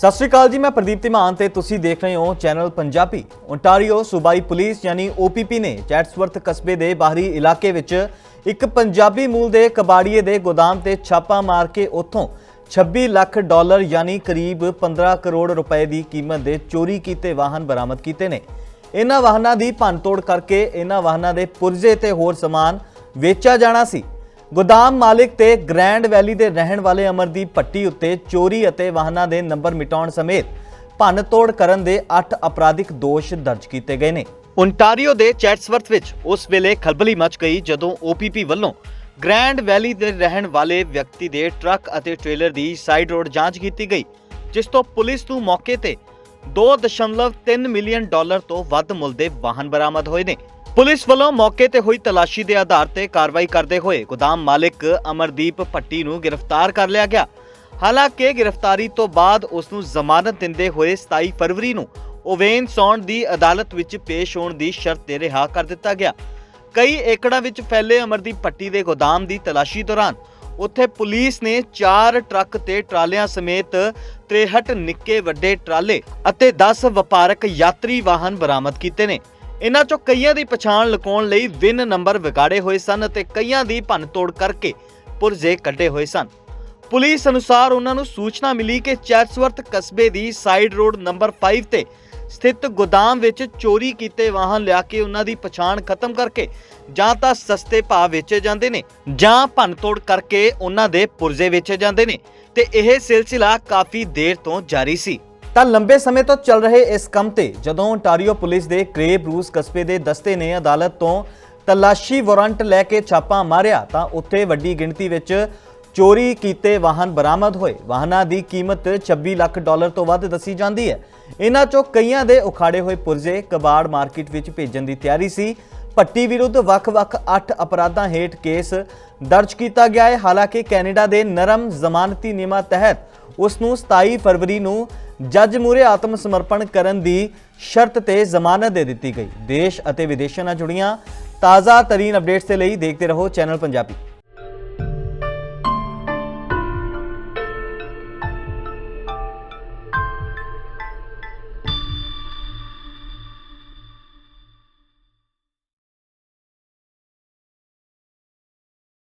ਸਤਿ ਸ਼੍ਰੀ ਅਕਾਲ ਜੀ, ਮੈਂ ਪ੍ਰਦੀਪ ਧੀਮਾਨ ਤੇ ਤੁਸੀਂ ਦੇਖ ਰਹੇ ਹੋ ਚੈਨਲ ਪੰਜਾਬੀ। ਓਨਟਾਰੀਓ ਸੂਬਾਈ ਪੁਲਿਸ ਯਾਨੀ OPP ਨੇ ਚੈਟਸਵਰਥ ਕਸਬੇ ਦੇ ਬਾਹਰੀ ਇਲਾਕੇ ਵਿੱਚ ਇੱਕ ਪੰਜਾਬੀ ਮੂਲ ਦੇ ਕਬਾੜੀਏ ਦੇ ਗੋਦਾਮ ਤੇ ਛਾਪਾ ਮਾਰ ਕੇ ਉੱਥੋਂ 26 ਲੱਖ ਡਾਲਰ ਯਾਨੀ ਕਰੀਬ 15 ਕਰੋੜ ਰੁਪਏ ਦੀ ਕੀਮਤ ਦੇ ਚੋਰੀ ਕੀਤੇ ਵਾਹਨ ਬਰਾਮਦ ਕੀਤੇ ਨੇ। ਇਹਨਾਂ ਵਾਹਨਾਂ ਦੀ ਭੰਨਤੋੜ ਕਰਕੇ ਇਹਨਾਂ ਵਾਹਨਾਂ ਦੇ ਪੁਰਜ਼ੇ ਤੇ ਹੋਰ ਸਮਾਨ ਵੇਚਿਆ ਜਾਣਾ ਸੀ। ਗੋਦਾਮ ਮਾਲਿਕ ਤੇ ਗ੍ਰੈਂਡ ਵੈਲੀ ਦੇ ਰਹਿਣ ਵਾਲੇ ਅਮਰਦੀਪ ਪੱਟੀ ਉੱਤੇ ਚੋਰੀ ਅਤੇ ਵਾਹਨਾਂ ਦੇ ਨੰਬਰ ਮਿਟਾਉਣ ਸਮੇਤ ਭੰਨ-ਤੋੜ ਕਰਨ ਦੇ 8 ਅਪਰਾਧਿਕ ਦੋਸ਼ ਦਰਜ ਕੀਤੇ ਗਏ ਨੇ। ਓਨਟਾਰੀਓ ਦੇ ਚੈਟਸਵਰਥ ਵਿੱਚ ਉਸ ਵੇਲੇ ਖਲਬਲੀ ਮਚ ਗਈ ਜਦੋਂ OPP ਵੱਲੋਂ ਗ੍ਰੈਂਡ ਵੈਲੀ ਦੇ ਰਹਿਣ ਵਾਲੇ ਵਿਅਕਤੀ ਦੇ ਟਰੱਕ ਅਤੇ ਟ੍ਰੇਲਰ ਦੀ ਸਾਈਡ ਰੋਡ ਜਾਂਚ ਕੀਤੀ ਗਈ, ਜਿਸ ਤੋਂ ਪੁਲਿਸ ਨੂੰ ਮੌਕੇ ਤੇ 2.3 ਮਿਲੀਅਨ ਡਾਲਰ ਤੋਂ ਵੱਧ ਮੁੱਲ ਦੇ ਵਾਹਨ ਬਰਾਮਦ ਹੋਏ ਨੇ। ਪੁਲਿਸ ਵੱਲੋਂ ਮੌਕੇ ਤੇ ਹੋਈ ਤਲਾਸ਼ੀ ਦੇ ਆਧਾਰ ਤੇ ਕਾਰਵਾਈ ਕਰਦੇ ਹੋਏ ਗੋਦਾਮ ਮਾਲਕ ਅਮਰਦੀਪ ਭੱਟੀ ਨੂੰ ਗ੍ਰਿਫਤਾਰ ਕਰ ਲਿਆ ਗਿਆ। ਹਾਲਾਂਕਿ ਗ੍ਰਿਫਤਾਰੀ ਤੋਂ ਬਾਅਦ ਉਸ ਨੂੰ ਜ਼ਮਾਨਤ ਦਿੰਦੇ ਹੋਏ 27 ਫਰਵਰੀ ਨੂੰ ਓਵੇਨ ਸੌਂਡ ਦੀ ਅਦਾਲਤ ਵਿੱਚ ਪੇਸ਼ ਹੋਣ ਦੀ ਸ਼ਰਤ ਤੇ ਰਿਹਾ ਕਰ ਦਿੱਤਾ ਗਿਆ। ਕਈ ਏਕੜਾਂ ਵਿੱਚ ਫੈਲੇ ਅਮਰਦੀਪ ਭੱਟੀ ਦੇ ਗੋਦਾਮ ਦੀ ਤਲਾਸ਼ੀ ਦੌਰਾਨ ਉੱਥੇ ਪੁਲਿਸ ਨੇ 4 ਟਰੱਕ ਤੇ ਟਰਾਲਿਆਂ ਸਮੇਤ 63 ਨਿੱਕੇ ਵੱਡੇ ਟਰਾਲੇ ਅਤੇ 10 ਵਪਾਰਕ ਯਾਤਰੀ ਵਾਹਨ ਬਰਾਮਦ ਕੀਤੇ ਨੇ। ਇਹਨਾਂ ਚੋਂ ਕਈਆਂ ਦੀ ਪਛਾਣ ਲੁਕਾਉਣ ਲਈ ਵਿਨ ਨੰਬਰ ਵਿਗਾੜੇ ਹੋਏ ਸਨ ਅਤੇ ਕਈਆਂ ਦੀ ਭੰਨਤੋੜ ਕਰਕੇ ਪੁਰਜ਼ੇ ਕੱਢੇ ਹੋਏ ਸਨ। ਪੁਲਿਸ ਅਨੁਸਾਰ ਉਹਨਾਂ ਨੂੰ ਸੂਚਨਾ ਮਿਲੀ ਕਿ ਚੈਟਸਵਰਥ ਕਸਬੇ ਦੀ ਸਾਈਡ ਰੋਡ ਨੰਬਰ 5 ਤੇ ਸਥਿਤ ਗੋਦਾਮ ਵਿੱਚ ਚੋਰੀ ਕੀਤੇ ਵਾਹਨ ਲਿਆ ਕੇ ਉਹਨਾਂ ਦੀ ਪਛਾਣ ਖਤਮ ਕਰਕੇ ਜਾਂ ਤਾਂ ਸਸਤੇ ਭਾਅ ਵੇਚੇ ਜਾਂਦੇ ਨੇ ਜਾਂ ਭੰਨਤੋੜ ਕਰਕੇ ਉਹਨਾਂ ਦੇ ਪੁਰਜ਼ੇ ਵੇਚੇ ਜਾਂਦੇ ਨੇ ਤੇ ਇਹ ਸਿਲਸਿਲਾ ਕਾਫੀ ਦੇਰ ਤੋਂ ਜਾਰੀ ਸੀ। ਤਾਂ ਲੰਬੇ ਸਮੇਂ ਤੋਂ ਚੱਲ ਰਹੇ ਇਸ ਕੰਮ ਤੇ, ਜਦੋਂ ਟਾਰੀਓ ਪੁਲਿਸ ਦੇ ਕ੍ਰੇਬ ਰੂਸ ਕਸਬੇ ਦੇ ਦਸਤੇ ਨੇ ਅਦਾਲਤ ਤੋਂ ਤਲਾਸ਼ੀ ਵਾਰੰਟ ਲੈ ਕੇ ਛਾਪਾ ਮਾਰਿਆ, ਤਾਂ ਉੱਥੇ ਵੱਡੀ ਗਿਣਤੀ ਵਿੱਚ ਚੋਰੀ ਕੀਤੇ ਵਾਹਨ ਬਰਾਮਦ ਹੋਏ। ਵਾਹਨਾਂ ਦੀ ਕੀਮਤ 26 ਲੱਖ ਡਾਲਰ ਤੋਂ ਵੱਧ ਦੱਸੀ ਜਾਂਦੀ ਹੈ। ਇਹਨਾਂ ਚੋਂ ਕਈਆਂ ਦੇ ਉਖਾੜੇ ਹੋਏ ਪੁਰਜ਼ੇ ਕਬਾੜ ਮਾਰਕੀਟ ਵਿੱਚ ਭੇਜਣ ਦੀ ਤਿਆਰੀ ਸੀ। ਭੱਟੀ ਵਿਰੁੱਧ ਵੱਖ-ਵੱਖ 8 ਅਪਰਾਧਾਂ ਹੇਠ ਕੇਸ ਦਰਜ ਕੀਤਾ ਗਿਆ ਹੈ। ਹਾਲਾਂਕਿ ਕੈਨੇਡਾ ਦੇ ਨਰਮ ਜ਼ਮਾਨਤੀ ਨਿਯਮਾਂ ਤਹਿਤ ਉਸ ਨੂੰ 27 ਫਰਵਰੀ ਨੂੰ ਜੱਜ ਮੂਰੇ ਆਤਮ ਸਮਰਪਣ ਕਰਨ ਦੀ ਸ਼ਰਤ ਤੇ ਜ਼ਮਾਨਤ ਦੇ ਦਿੱਤੀ ਗਈ। ਦੇਸ਼ ਅਤੇ ਵਿਦੇਸ਼ਾਂ ਨਾਲ ਜੁੜੀਆਂ ਤਾਜ਼ਾ ਤਰੀਨ ਅਪਡੇਟਸ ਦੇ ਲਈ ਦੇਖਦੇ ਰਹੋ ਚੈਨਲ ਪੰਜਾਬੀ।